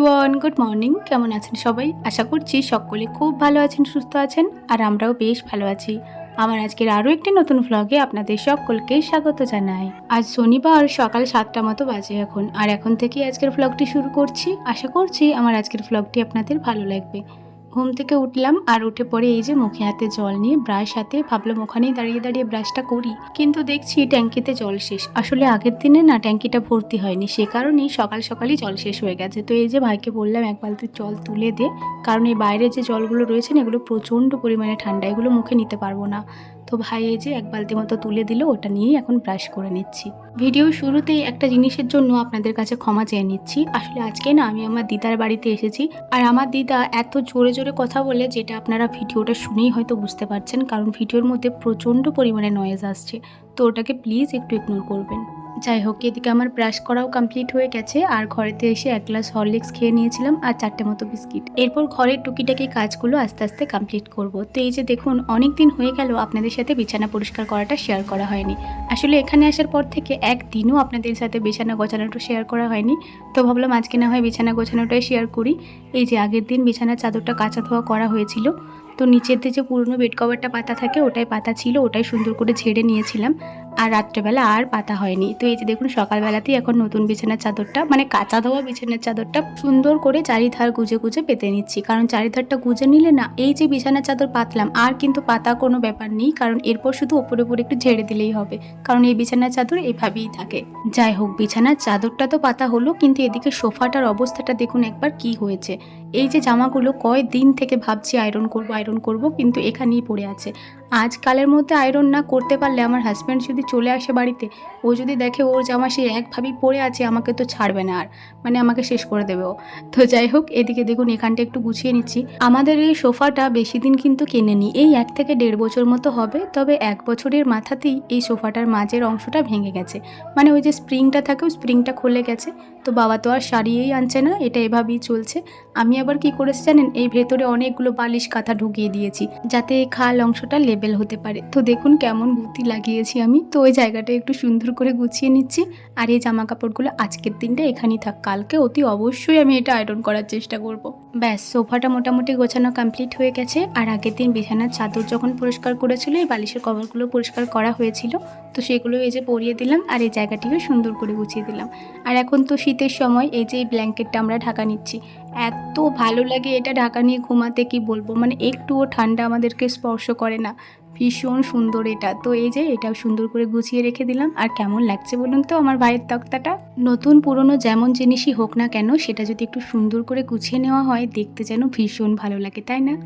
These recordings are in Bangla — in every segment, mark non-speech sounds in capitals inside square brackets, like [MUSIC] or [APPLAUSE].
এভরিওয়ান গুড মর্নিং কেমন আছেন সবাই? আশা করছি সকলে খুব ভালো আছেন, সুস্থ আছেন, আর আমরাও বেশ ভালো আছি। আমার আজকের আরও একটি নতুন ভ্লগে আপনাদের সকলকে স্বাগত জানাই। আজ শনিবার, সকাল সাতটা মতো বাজে এখন, আর এখন থেকেই আজকের ভ্লগটি শুরু করছি। আশা করছি আমার আজকের ভ্লগটি আপনাদের ভালো লাগবে। ঘুম থেকে উঠলাম আর উঠে পড়ে এই যে মুখে হাতে জল নিয়ে ব্রাশ হাতে ভাবলাম ওখানেই দাঁড়িয়ে দাঁড়িয়ে ব্রাশটা করি। কিন্তু দেখছি ট্যাঙ্কিতে জল শেষ। আসলে আগের দিনে না ট্যাঙ্কিটা ভর্তি হয়নি, সে কারণেই সকাল সকালই জল শেষ হয়ে গেছে। তো এই যে ভাইকে বললাম, এক বালতি জল তুলে দে। কারণ এই বাইরে যে জলগুলো রয়েছে না, এগুলো প্রচণ্ড পরিমাণে ঠান্ডা, এগুলো মুখে নিতে পারব না। তো ভাই এই যে এক বালতি মতো তুলে দিল, ওটা নিয়েই এখন ব্রাশ করে নিচ্ছি। ভিডিও শুরুতেই একটা জিনিসের জন্য আপনাদের কাছে ক্ষমা চেয়ে নিচ্ছি। আসলে আজকে না আমি আমার দিদার বাড়িতে এসেছি আর আমার দিদা এত জোরে জোরে কথা বলে যেটা আপনারা ভিডিওটা শুনেই হয়তো বুঝতে পারছেন, কারণ ভিডিওর মধ্যে প্রচণ্ড পরিমাণে নয়েজ আসছে। তো ওটাকে প্লিজ একটু ইগনোর করবেন। যাই হোক এদিকে আমার ব্রাশ করাও কমপ্লিট হয়ে গেছে। আর ঘরেতে এসে এক গ্লাস হরলিক্স খেয়ে নিয়েছিলাম আর চারটে মতো বিস্কিট। এরপর ঘরের টুকিটাকি কাজগুলো আস্তে আস্তে কমপ্লিট করব। তো এই যে দেখুন অনেক দিন হয়ে গেল আপনাদের সাথে বিছানা পরিষ্কার করাটা শেয়ার করা হয়নি। আসলে এখানে আসার পর থেকে একদিনও আপনাদের সাথে বিছানা গোছানোটা শেয়ার করা হয়নি। তো ভাবলাম আজকে না হয় বিছানা গোছানোটাই শেয়ার করি। এই যে আগের দিন বিছানার চাদরটা কাঁচা ধোয়া করা হয়েছিল। তো নিচেতে যে পুরনো বেড কভারটা পাতা থাকে, ওটাই পাতা ছিল, ওটাই সুন্দর করে ঝেড়ে নিয়েছিলাম। আর রাত্রেবেলা আর পাতা হয়নি। তো এই যে দেখুন, সকালবেলাতেই এখন নতুন বিছানার চাদরটা মানে কাঁচা ধোয়া বিছানার চাদরটা সুন্দর করে চারিধার গুজে গুজে পেতে নিচ্ছি। কারণ চারিধারটা গুজে নিলে না, এই যে বিছানার চাদর পাতলাম, আর কিন্তু পাতা কোনো ব্যাপার নেই। কারণ এরপর শুধু ওপরে উপরে একটু ঝেড়ে দিলেই হবে। কারণ এই বিছানার চাদর এভাবেই থাকে। যাই হোক, বিছানার চাদরটা তো পাতা হলো, কিন্তু এদিকে সোফাটার অবস্থাটা দেখুন একবার কি হয়েছে। এই যে জামাগুলো কয় দিন থেকে ভাবছি আয়রন করব আয়রন করব কিন্তু এখানেই পড়ে আছে। আজকালের মধ্যে আয়রন না করতে পারলে আমার হাজব্যান্ড যদি চলে আসে বাড়িতে, ও যদি দেখে ওর জামা সে একভাবেই পড়ে আছে, আমাকে তো ছাড়বে না আর। মানে আমাকে শেষ করে দেবে ও। তো যাই হোক, এদিকে দেখুন, এখানটা একটু গুছিয়ে নিচ্ছি। আমাদের এই সোফাটা বেশি দিন কিন্তু কেনেনি। এই এক থেকে দেড় বছর মতো হবে, তবে এক বছরের মাথাতেই এই সোফাটার মাঝের অংশটা ভেঙে গেছে। মানে ওই যে স্প্রিংটা থাকে, ওই স্প্রিংটা খুলে গেছে। তো বাবা তো আর সারিয়েই আনছে না, এটা এভাবেই চলছে। আমি আবার কি করেছি জানেন, এই ভেতরে অনেকগুলো বালিশ কাঁথা ঢুকিয়ে দিয়েছি, যাতে এই খাল অংশটা লেবেল হতে পারে। তো দেখুন কেমন গুতি লাগিয়েছি আমি। তো ওই জায়গাটা একটু সুন্দর করে গুছিয়ে নিচ্ছি। আর এই জামা কাপড়গুলো আজকের দিনটা এখানেই থাক। কালকে অতি অবশ্যই আমি এটা আয়রন করার চেষ্টা করব। ব্যাস, সোফাটা মোটামুটি গোছানো কমপ্লিট হয়ে গেছে। আর আগের দিন বিছানার চাদর যখন পরিষ্কার করেছিল, এই বালিশের কভারগুলো পরিষ্কার করা হয়েছিল। তো সেগুলো এই যে পরিয়ে দিলাম আর এই জায়গাটিও সুন্দর করে গুছিয়ে দিলাম। আর এখন তো শীতের সময় এই যে এই ব্ল্যাঙ্কেটটা আমরা ঢাকা নিচ্ছি। এত ভালো লাগে এটা ঢাকা নিয়ে ঘুমাতে কি বলব? মানে একটুও ঠান্ডা আমাদেরকে স্পর্শ করে না। ভীষণ সুন্দর এটা। তো এই যে এটাও সুন্দর করে গুছিয়ে রেখে দিলাম। আর কেমন লাগছে বলুন তো আমার ভাইয়ের তক্তাটা? নতুন পুরনো যেমন জিনিসই হোক না কেন, সেটা যদি একটু সুন্দর করে গুছিয়ে নেওয়া হয়, দেখতে যেন ভীষণ ভালো লাগে, তাই না?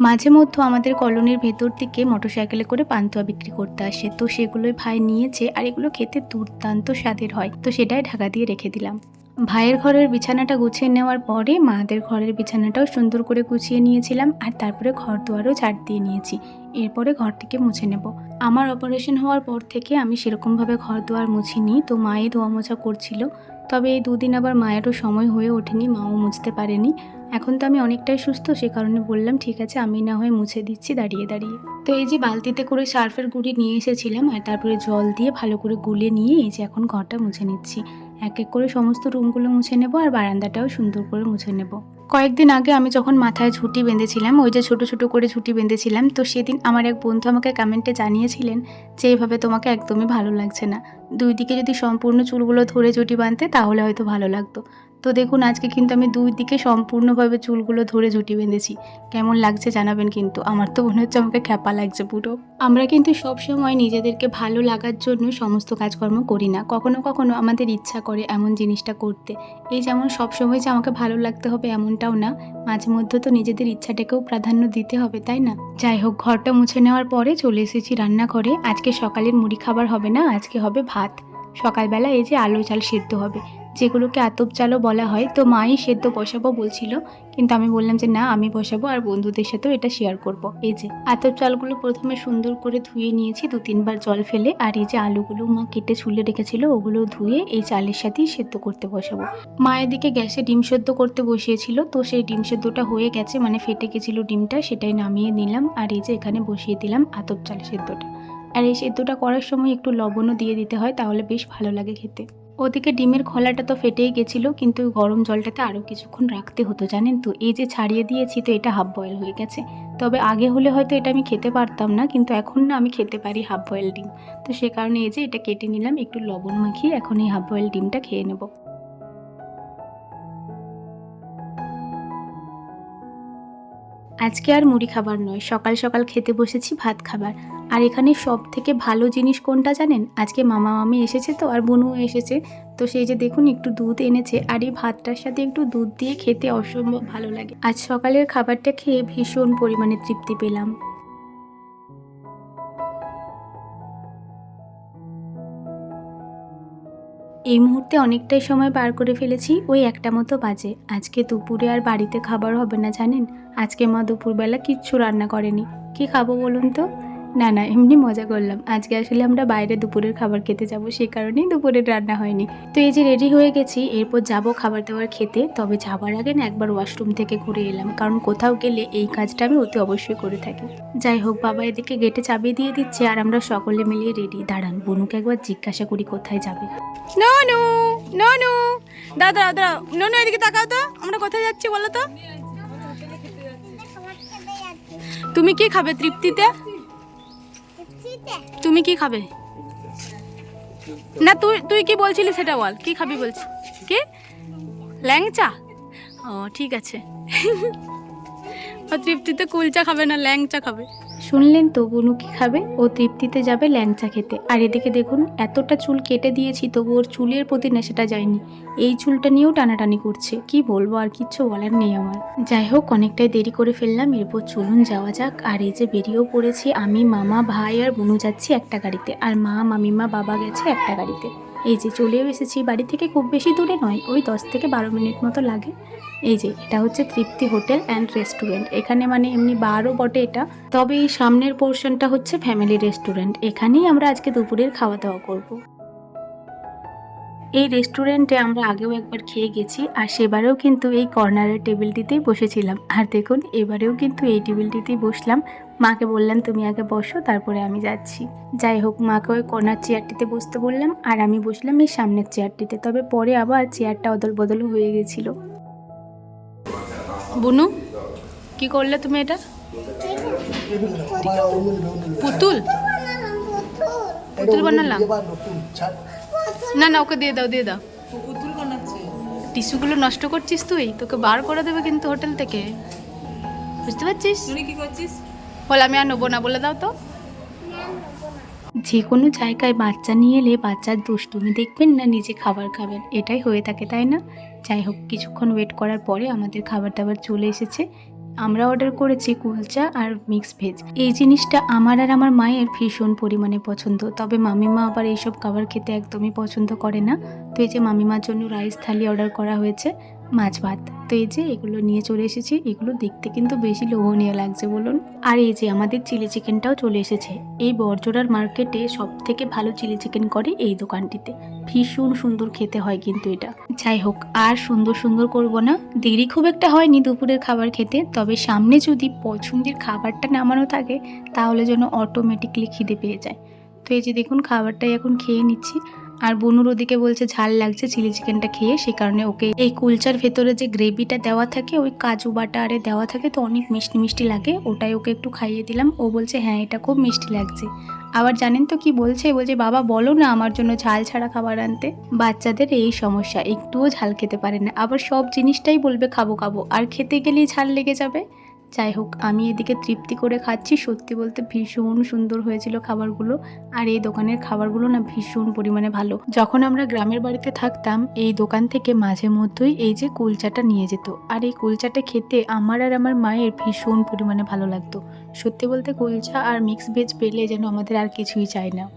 মাঝে মধ্যে আমাদের কলোনির ভেতর দিকে মোটরসাইকেলে করে পান্তুয়া বিক্রি করতে আসে। তো সেগুলোই ভাই নিয়েছে আর এগুলো খেতে দুর্দান্ত স্বাদের হয়। তো সেটাই ঢাকা দিয়ে রেখে দিলাম। ভাইয়ের ঘরের বিছানাটা গুছিয়ে নেওয়ার পরে মাদের ঘরের বিছানাটাও সুন্দর করে গুছিয়ে নিয়েছিলাম আর তারপরে ঘর দুয়ারও ঝাড় দিয়ে নিয়েছি। এরপরে ঘরটিকে মুছে নেব। আমার অপারেশন হওয়ার পর থেকে আমি সেরকমভাবে ঘর দুয়ার মুছিনি। তো মায়ে ধোয়া মোছা করছিল। তবে এই দুদিন আবার মায়েরও সময় হয়ে ওঠেনি, মাও মুছতে পারেনি। এখন তো আমি অনেকটাই সুস্থ, সে কারণে বললাম, ঠিক আছে, আমি না হয়ে মুছে দিচ্ছি, দাঁড়িয়ে দাঁড়িয়ে। তো এই যে বালতিতে করে সার্ফের গুঁড়ি নিয়ে এসেছিলাম, আর তারপরে জল দিয়ে ভালো করে গুলে নিয়ে এই যে এখন ঘরটা মুছে নিচ্ছি। এক এক করে সমস্ত রুমগুলো মুছে নেব, আর বারান্দাটাও সুন্দর করে মুছে নেব। কয়েকদিন আগে আমি যখন মাথায় ঝুঁটি বেঁধেছিলাম, ওই যে ছোট ছোট করে ঝুটি বেঁধেছিলাম, তো সেদিন আমার এক বন্ধু আমাকে কমেন্টে জানিয়েছিলেন যে এইভাবে তোমাকে একদমই ভালো লাগছে না। দুই দিকে যদি সম্পূর্ণ চুলগুলো ধরে ঝুঁটি বাঁধতে, তাহলে হয়তো ভালো লাগতো। তো দেখুন, আজকে কিন্তু আমি দুই দিকে সম্পূর্ণভাবে চুলগুলো ধরে ঝুঁটি বেঁধেছি। কেমন লাগছে জানাবেন কিন্তু। আমার তো মনে হচ্ছে আমাকে খ্যাপা লাগছে পুরো। আমরা কিন্তু সব সময় নিজেদেরকে ভালো লাগার জন্য সমস্ত কাজকর্ম করি না। কখনো কখনো আমাদের ইচ্ছা করে এমন জিনিসটা করতে। এই যেমন সব সময় যে আমাকে ভালো লাগতে হবে এমনটাও না। মাঝে মধ্যে তো নিজেদের ইচ্ছাটাকেও প্রাধান্য দিতে হবে, তাই না? যাই হোক, ঘরটা মুছে নেওয়ার পরে চলে এসেছি রান্নাঘরে। আজকে সকালের মুড়ি খাবার হবে না, আজকে হবে ভাত। সকালবেলা এই যে আলু চাল সেদ্ধ হবে। যেগুলোকে আতপ চালও বলা হয়, তো মাই সেদ্ধ বসাবো বলছিল। কিন্তু আমি বললাম যে, না, আমি বসাবো আর বন্ধুদের সাথেও এটা শেয়ার করব। এই যে, আতপ চালগুলো প্রথমে সুন্দর করে ধুয়ে নিয়েছি, দু তিনবার জল ফেলে। আর এই যে আলুগুলো মা কেটে ছুলে রেখেছিল ওগুলো ধুয়ে এই চালের সাথেই সেদ্ধ করতে বসাবো। মায়ের দিকে গ্যাসে ডিম সেদ্ধ করতে বসিয়েছিল, তো সেই ডিম সেদ্ধটা হয়ে গেছে মানে ফেটে গেছিল ডিমটা, সেটাই নামিয়ে নিলাম। আর এই যে এখানে বসিয়ে দিলাম আতপ চাল সেদ্ধটা। আর এই সেদ্ধটা করার সময় একটু লবণও দিয়ে দিতে হয়, তাহলে বেশ ভালো লাগে খেতে। ওদিকে ডিমের খোলাটা তো ফেটেই গেছিল, কিন্তু গরম জলটাতে আরও কিছুক্ষণ রাখতে হতো, জানেন তো? এই যে ছাড়িয়ে দিয়েছি তো এটা হাফ বয়েল হয়ে গেছে। তবে আগে হলে হয়তো এটা আমি খেতে পারতাম না, কিন্তু এখন না আমি খেতে পারি হাফ বয়েল ডিম। তো সে কারণে এই যে এটা কেটে নিলাম, একটু লবণ মাখিয়ে এখন এই হাফ বয়েল ডিমটা খেয়ে নেব। আজকে আর মুড়ি খাবার নয়, সকাল সকাল খেতে বসেছি ভাত খাবার। আর এখানে সব থেকে ভালো জিনিস কোনটা জানেন? আজকে মামা মামি এসেছে তো, আর বনু এসেছে। তো সেই যে দেখুন, একটু দুধ এনেছে, আর এই ভাতটার সাথে একটু দুধ দিয়ে খেতে অসম্ভব ভালো লাগে। আজ সকালের খাবারটা খেয়ে ভীষণ পরিমাণে তৃপ্তি পেলাম। এই মুহূর্তে অনেকটাই সময় পার করে ফেলেছি, ওই একটা মতো বাজে। আজকে দুপুরে আর বাড়িতে খাবার হবে না জানেন? আজকে মা দুপুরবেলা কিচ্ছু রান্না করেনি। কি খাব বলুন তো? না না, এমনি মজা করলাম। আজকে আসলে আমরা বাইরে দুপুরের খাবার খেতে যাব সেই কারণেই দুপুরের রান্না হয়নি। তো এই যে রেডি হয়ে গেছি, এরপর যাব খাবার দাবার খেতে। তবে যাবার আগে না একবার ওয়াশরুম থেকে ঘুরে এলাম, কারণ কোথাও গেলে এই কাজটা আমি অতি অবশ্যই করে থাকি। যাই হোক, বাবা এদিকে গেটে চাবি দিয়ে দিচ্ছে, আর আমরা সকলে মিলিয়ে রেডি দাঁড়ান, বনুকে একবার জিজ্ঞাসা করি কোথায় যাবে। ননু ননু, দাদা দাদা, ননু এদিকে তাকাও তো, আমরা কোথায় যাচ্ছি বলো তো? তুমি কি খাবে তৃপ্তিতে? তুমি কি খাবে? না, তুই তুই কি বলছিলি সেটা বল। কি খাবি বলছি? কি? ল্যাংচা? ও, ঠিক আছে। [LAUGHS] তৃপ্তিতে কুলচা খাবে না ল্যাংচা খাবে? শুনলেন তো বনু কি খাবে? ও তৃপ্তিতে যাবে ল্যাংচা খেতে। আর এদিকে দেখুন, এতটা চুল কেটে দিয়েছি, তবু ওর চুলের প্রতি নেশাটা যায়নি। এই চুলটা নিয়েও টানাটানি করছে। কি বলব, আর কিচ্ছু বলার নেই আমার। যাই হোক, অনেকটাই দেরি করে ফেললাম। এরপর চলুন যাওয়া যাক। আর এই যে বেরিয়েও পড়েছি, আমি, মামা, ভাই আর বনু যাচ্ছি একটা গাড়িতে। আর মা, মামিমা, বাবা গেছে একটা গাড়িতে। এই যে চলেও এসেছি, বাড়ি থেকে খুব বেশি দূরে নয়, ওই দশ থেকে বারো মিনিট মতো লাগে। এই যে, এটা হচ্ছে তৃপ্তি হোটেল অ্যান্ড রেস্টুরেন্ট। এখানে মানে এমনি বারও বটে এটা। তবে এই সামনের পোর্শনটা হচ্ছে ফ্যামিলি রেস্টুরেন্ট। এখানেই আমরা আজকে দুপুরের খাওয়া দাওয়া করব। এই রেস্টুরেন্টে আমরা আগেও একবার খেয়ে গেছি, আর সেবারেও কিন্তু এই কর্নারের টেবিলটিতেই বসেছিলাম। আর দেখুন, এবারেও কিন্তু এই টেবিলটিতেই বসলাম। মাকে বললাম তুমি আগে বসো তারপরে আমি যাচ্ছি। যাই হোক মাকে ওই কর্নার চেয়ারটিতে বসতে বললাম আর আমি বসলাম এই সামনের চেয়ারটিতে তবে পরে আবার চেয়ারটা অদল বদল হয়ে গেছিল। বুনু কি করলে তুমি এটা? পুতুল? পুতুল বানালাম? না না ওকে দিয়ে দাও দিয়ে দাও। পুতুল বানাচ্ছে। টিস্যুগুলো নষ্ট করছিস তুই? তোকে বার করে দেবে কিন্তু হোটেল থেকে। বুঝতে পারছিস? তুই কি করছিস? বল আমি আর নেব না, বলে দাও তো। যে কোনো জায়গায় বাচ্চা নিয়ে এলে বাচ্চার দুষ্টুমি দেখবেন না, নিজে খাবার খাবেন। এটাই হয়ে থাকে, তাই না? যাই হোক, কিছুক্ষণ ওয়েট করার পরে আমাদের খাবার দাবার চলে এসেছে। আমরা অর্ডার করেছি কুলচা আর মিক্স ভেজ এই জিনিসটা আমার আর আমার মায়ের ভীষণ পরিমাণে পছন্দ। তবে মামিমা আবার এইসব খাবার খেতে একদমই পছন্দ করে না। তো এই যে মামিমার জন্য রাইস থালি অর্ডার করা হয়েছে। মাছ ভাত। তো এই যে এগুলো নিয়ে চলে এসেছি, এগুলো দেখতে কিন্তু বেশি লোভনীয় লাগছে বলুন। আর এই যে আমাদের চিলি চিকেনটাও চলে এসেছে। এই বরজোড়ার মার্কেটে সব থেকে ভালো চিলি চিকেন করে এই দোকানটিতে। ভীষণ সুন্দর খেতে হয় কিন্তু এটা। যাই হোক, আর সুন্দর সুন্দর করব না। দেরি খুব একটা হয়নি দুপুরের খাবার খেতে, তবে সামনে যদি পছন্দের খাবারটা নামানো থাকে, তাহলে যেন অটোমেটিকলি খিদে পেয়ে যায়। তো এই যে দেখুন, খাবারটাই এখন খেয়ে নিচ্ছি। আর বনুর ওদিকে বলছে, ঝাল লাগছে, চিলি চিকেনটা খেয়ে সে কারণে ওকে এই কুলচার ভেতরে যে গ্রেভিটা দেওয়া থাকে, ওই কাজু বাটা আরে দেওয়া থাকে তো অনেক মিষ্টি মিষ্টি লাগে। ওটাই ওকে একটু খাইয়ে দিলাম। ও বলছে হ্যাঁ এটা খুব মিষ্টি লাগছে। আবার জানেন তো কি বলছে? বলছে, বাবা, বলো না আমার জন্য ঝাল ছাড়া খাবার আনতে? বাচ্চাদের এই সমস্যা, একটুও ঝাল খেতে পারে না। আবার সব জিনিসটাই বলবে, খাব খাব। আর খেতে গেলেই ঝাল লেগে যাবে? যাই হোক, আমি এদিকে তৃপ্তি করে খাচ্ছি। সত্যি বলতে ভীষণ সুন্দর হয়েছিল খাবারগুলো। আর এই দোকানের খাবারগুলো না ভীষণ পরিমাণে ভালো। যখন আমরা গ্রামের বাড়িতে থাকতাম, এই দোকান থেকে মাঝে মধ্যেই এই যে কুলচাটা নিয়ে যেত। আর এই কুলচাটা খেতে আমার আর আমার মায়ের ভীষণ পরিমাণে ভালো লাগতো। সত্যি বলতে কুলচা আর মিক্স ভেজ পেলে যেন আমাদের আর কিছুই চাই না।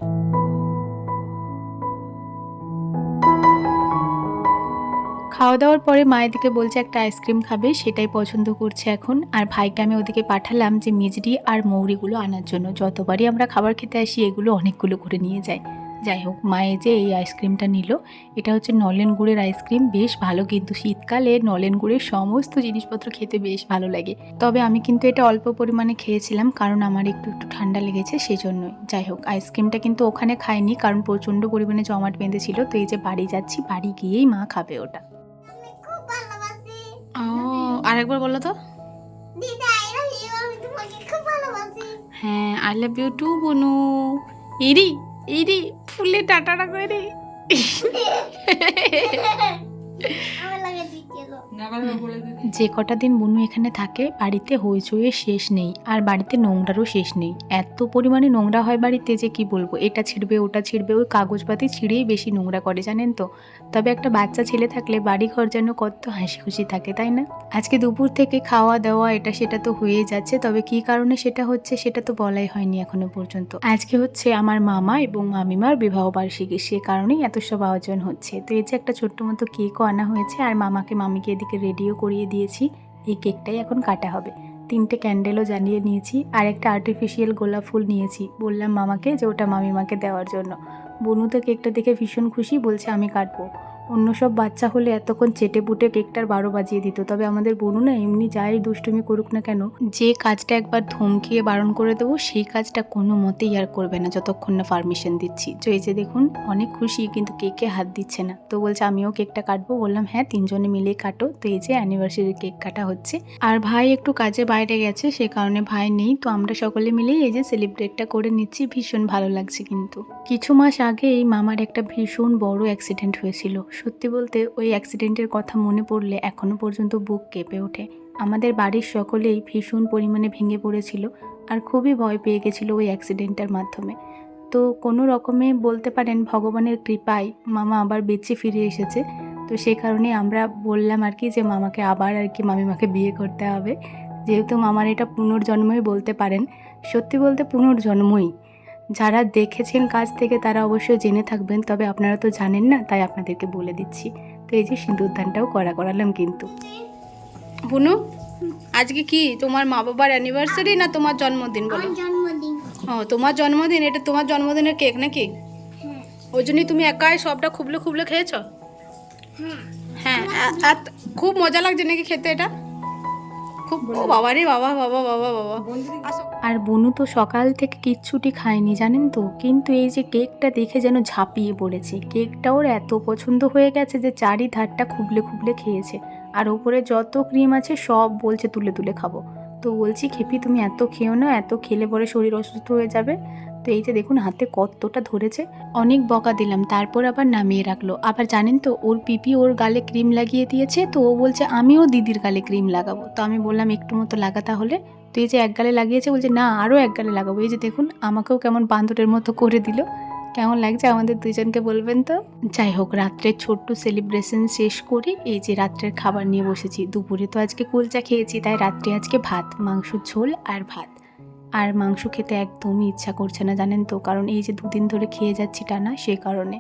খাওয়া দাওয়ার পরে মায়ের দিকে বলছে, একটা আইসক্রিম খাবে, সেটাই পছন্দ করছে এখন। আর ভাইকে আমি ওদিকে পাঠালাম যে মিজরি আর মৌরিগুলো আনার জন্য। যতবারই আমরা খাবার খেতে আসি, এগুলো অনেকগুলো করে নিয়ে যায়। যাই হোক মায়ে যে এই আইসক্রিমটা নিল, এটা হচ্ছে নলেন গুড়ের আইসক্রিম। বেশ ভালো কিন্তু শীতকালে নলেন গুড়ের সমস্ত জিনিসপত্র খেতে বেশ ভালো লাগে। তবে আমি কিন্তু এটা অল্প পরিমাণে খেয়েছিলাম, কারণ আমার একটু একটু ঠান্ডা লেগেছে সেই জন্যই যাই হোক, আইসক্রিমটা কিন্তু ওখানে খাইনি, কারণ প্রচণ্ড পরিমাণে জমাট বেঁধেছিল। তো এই যে বাড়ি যাচ্ছি, বাড়ি গিয়েই মা খাবে ওটা। ও আরেকবার বলো তো। হ্যাঁ আই লাভ ইউ টু বনু। ইরি ইরি ফুলে টাটাটা করে [LAUGHS] যে কটা দিন বুনু এখানে থাকে, বাড়িতে হইচইয়ের শেষ নেই, আর বাড়িতে নোংরারও শেষ নেই। এত পরিমাণে নোংরা হয় বাড়িতে যে কি বলব, এটা ছিঁড়বে, ওটা ছিঁড়বে, ওই কাগজপাতি ছিঁড়েই বেশি নোংরা করে, জানেন তো? তবে একটা বাচ্চা ছেলে থাকলে বাড়ি ঘর যেন কত হাসি খুশি থাকে, তাই না? আজকে দুপুর থেকে খাওয়া দাওয়া, এটা সেটা তো হয়েই যাচ্ছে, তবে কি কারণে সেটা হচ্ছে সেটা তো বলাই হয়নি এখনও পর্যন্ত। আজকে হচ্ছে আমার মামা এবং মামিমার বিবাহ বার্ষিকী, সে কারণেই এত সব আয়োজন হচ্ছে। তো এই যে একটা ছোট্ট মতো কেকও আনা হয়েছে, আর মামাকে মামিকে এদিকে রেডিও করিয়ে দিয়েছি। এই কেকটাই এখন কাটা হবে। তিনটে ক্যান্ডেলও জ্বালিয়ে নিয়েছি আর একটা আর্টিফিশিয়াল গোলাপ ফুল নিয়েছি। বললাম মামাকে যে ওটা মামিমাকে দেওয়ার জন্য। বনু তো কেকটা দেখে ভীষণ খুশি, বলছে আমি কাটবো। অন্য সব বাচ্চা হলে এতক্ষণ চেটে পুটে কেকটার বারো বাজিয়ে দিত। তবে আমাদের বনু না এমনি যাই দুষ্টুমি করুক না কেন, যে কাজটা একবার ধমকিয়ে বারণ করে দেবো, সেই কাজটা কোনো মতেই আর করবে না যতক্ষণ না পারমিশন দিচ্ছি। তো এই যে দেখুন, অনেক খুশি, কিন্তু কেকে হাত দিচ্ছে না। তো বলছে, আমিও কেকটা কাটবো। বললাম হ্যাঁ তিনজনে মিলেই কাটো। তো এই যে অ্যানিভার্সারি কেক কাটা হচ্ছে। আর ভাই একটু কাজে বাইরে গেছে, সে কারণে ভাই নেই। তো আমরা সকলে মিলেই এই যে সেলিব্রেটটা করে নিচ্ছি। ভীষণ ভালো লাগছে কিন্তু। কিছু মাস আগে এই মামার একটা ভীষণ বড় অ্যাক্সিডেন্ট হয়েছিল। সত্যি বলতে ওই অ্যাক্সিডেন্টের কথা মনে পড়লে এখনও পর্যন্ত বুক কেঁপে ওঠে। আমাদের বাড়ির সকলেই ভীষণ পরিমাণে ভেঙে পড়েছিল আর খুবই ভয় পেয়ে গেছিল ওই অ্যাক্সিডেন্টের মাধ্যমে। তো কোনো রকমে বলতে পারেন ভগবানের কৃপায় মামা আবার বেঁচে ফিরে এসেছে। তো সেই কারণে আমরা বললাম আর কি যে মামাকে আবার আর কি মামিমাকে বিয়ে করতে হবে। যেহেতু মামার এটা পুনর্জন্মই বলতে পারেন, সত্যি বলতে পুনর্জন্মই। যারা দেখেছেন কাজ থেকে তারা অবশ্যই জেনে থাকবেন তবে আপনারা তো জানেন না তাই আপনাদেরকে বলে দিচ্ছি। তো এই যে সিঁদুরদানটাও করা করালাম কিন্তু। বুনু আজকে কি তোমার মা বাবার অ্যানিভার্সারি না তোমার জন্মদিন বলো? ও তোমার জন্মদিন এটা তোমার জন্মদিনের কেক নাকি? হ্যাঁ। ওই জন্যই তুমি একাই সবটা খুবলে খুবলে খেয়েছো? হ্যাঁ। হ্যাঁ খুব মজা লাগছে নাকি খেতে এটা? খুব ও বাবা রে বাবা বাবা বাবা বাবা। আর বনু তো সকাল থেকে কিচ্ছুটি খায়নি জানেন তো? কিন্তু এই যে কেকটা দেখে যেন ঝাঁপিয়ে পড়েছে। কেকটা ওর এত পছন্দ হয়ে গেছে যে চারি ধারটা খুবলে খুবলে খেয়েছে। আর ওপরে যত ক্রিম আছে সব বলছে তুলে তুলে খাব। তো বলছি খেপি তুমি এত খেও না এত খেলে পরে শরীর অসুস্থ হয়ে যাবে? তো এই যে দেখুন, হাতে কতটা ধরেছে। অনেক বকা দিলাম, তারপর আবার নামিয়ে রাখল। আবার জানেন তো, ওর পিপি ওর গালে ক্রিম লাগিয়ে দিয়েছে, তো ও বলছে, আমিও দিদির গালে ক্রিম লাগাবো। তো আমি বললাম, একটু মতো লাগা তাহলে। তো এই যে এক গালে লাগিয়েছে, বলছে, না, আরও এক গালে লাগাবো। এই যে দেখুন, আমাকেও কেমন বান্দরের মতো করে দিল। কেমন লাগছে আমাদের দুজনকে বলবেন তো? যাই হোক, রাত্রের ছোট্ট সেলিব্রেশন শেষ করে এই যে রাত্রের খাবার নিয়ে বসেছি। দুপুরে তো আজকে কুলচা খেয়েছি, তাই রাত্রে আজকে ভাত, মাংস, ঝোল আর ভাত। আর মাংস খেতে একদমই ইচ্ছা করছে না, জানেন তো? কারণ এই যে দুদিন ধরে খেয়ে যাচ্ছি টানা, সে কারণে।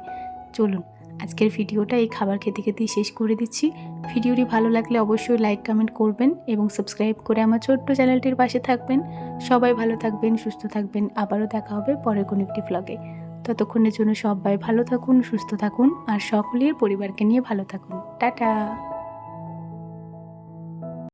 চলুন, আজকের ভিডিওটা এই খাবার খেতে খেতেই শেষ করে দিচ্ছি। ভিডিওটি ভালো লাগলে অবশ্যই লাইক, কমেন্ট করবেন এবং সাবস্ক্রাইব করে আমার ছোট্ট চ্যানেলটির পাশে থাকবেন। সবাই ভালো থাকবেন, সুস্থ থাকবেন। আবারও দেখা হবে পরের কোনো একটি ভ্লগে ততক্ষণের জন্য সবাই ভালো থাকুন, সুস্থ থাকুন আর সকলের পরিবারকে নিয়ে ভালো থাকুন। টাটা!